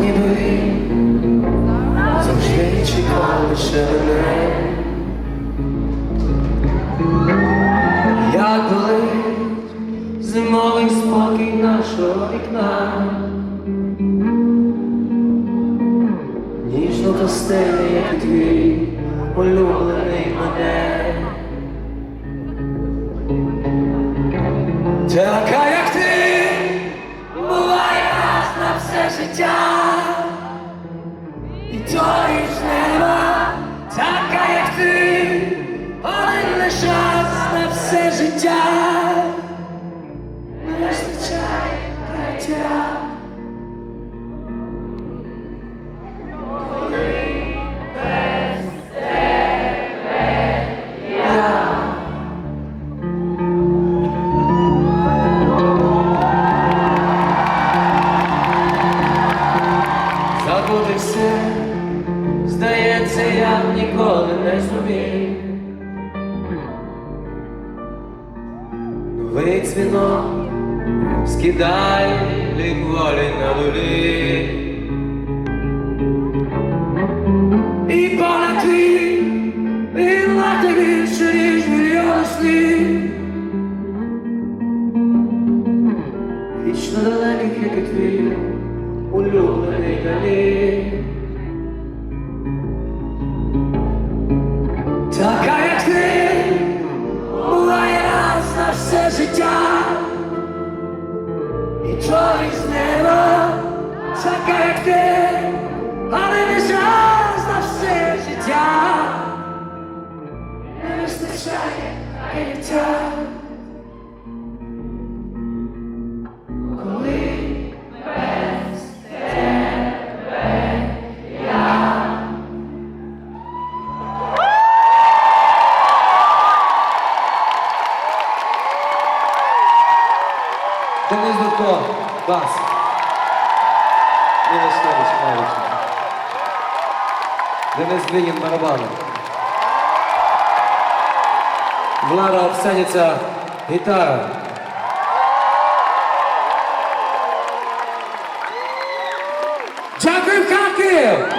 ніби завжди чекав лише мене. Як болить зимовий спокій нашого вікна. Ніжно постельний, як і твій улюблений мене. Життя, і тої ж нема, така, як ти, один лише на все життя, здається, я ніколи не зумів. Новий дзвінок скидає лік волі на долі. Денис Дудко, бас. Мінус Ставич, Мавич. Денис Глинін, барабани. Влада Овсяниця, гітара. Дякую, Харків!